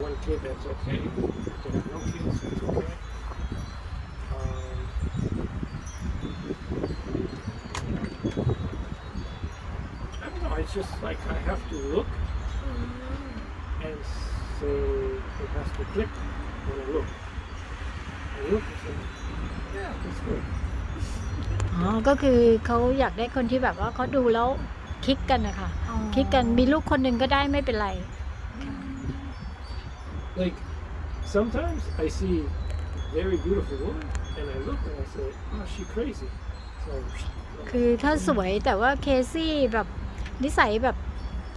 One kid that's okay. They got no kids, it's okay. Um, I don't know. It's just like I have to look and say it has to click when I look. I look and say, yeah, that's good. อ๋อ ก็คือเขาอยากได้คนที่แบบว่าเขาดูแล้วคลิกกันนะคะ คลิกกันมีลูกคนหนึ่งก็ได้ไม่เป็นไร Like sometimes I see very beautiful woman and I look and I say, oh, she crazy. So คือถ้าสวยแต่ว่าเคซี่แบบนิสัยแบบ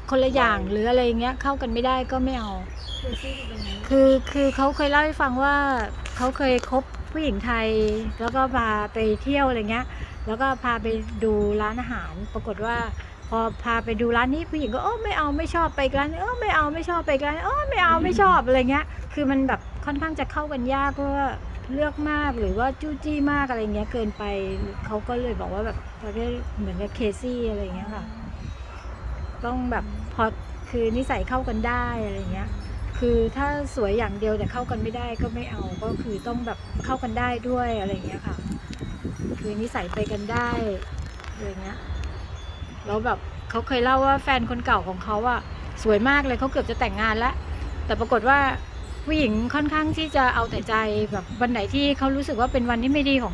คนละอย่างหรืออะไรเงี้ยเข้ากันไม่ได้ก็ไม่เอาเคซี่เป็นไงคือคือเขาเคยเล่าให้ฟังว่าเขาเคยคบผู้หญิงไทย แล้วก็พาไปเที่ยวอะไรเงี้ย แล้วก็พาไปดูร้านอาหาร ปรากฏว่า พอพาไปดูร้านนี้ผู้หญิงก็โอ้ไม่เอาไม่ชอบไปอีกร้านนี้เออไม่เอาไม่ชอบไปอีกร้านนี้เออไม่เอาไม่ชอบอะไรเงี้ย คือมันแบบค่อนข้างจะเข้ากันยากเพราะว่าเลือกมากหรือว่าจู้จี้มากอะไรเงี้ยเกินไปเขาก็เลยบอกว่าแบบประเภทเหมือนกับเคซี่อะไรเงี้ยค่ะ ต้องแบบพอคือนิสัยเข้ากันได้อะไรเงี้ย คือถ้าสวยอย่างเดียวแต่เข้ากันไม่ได้ก็ไม่เอาก็คือต้องแบบเข้ากันได้ด้วยอะไรเงี้ยค่ะ คือนิสัยไปกันได้อะไรเงี้ย แล้วแบบเขาเคยเล่าว่าแฟนคนเก่าของเขาอะสวยมากเลยเขาเกือบจะแต่งงานแล้ว แต่ปรากฏว่าผู้หญิงค่อนข้างที่จะเอาแต่ใจแบบวันไหนที่เขารู้สึกว่าเป็นวันที่ไม่ดีของ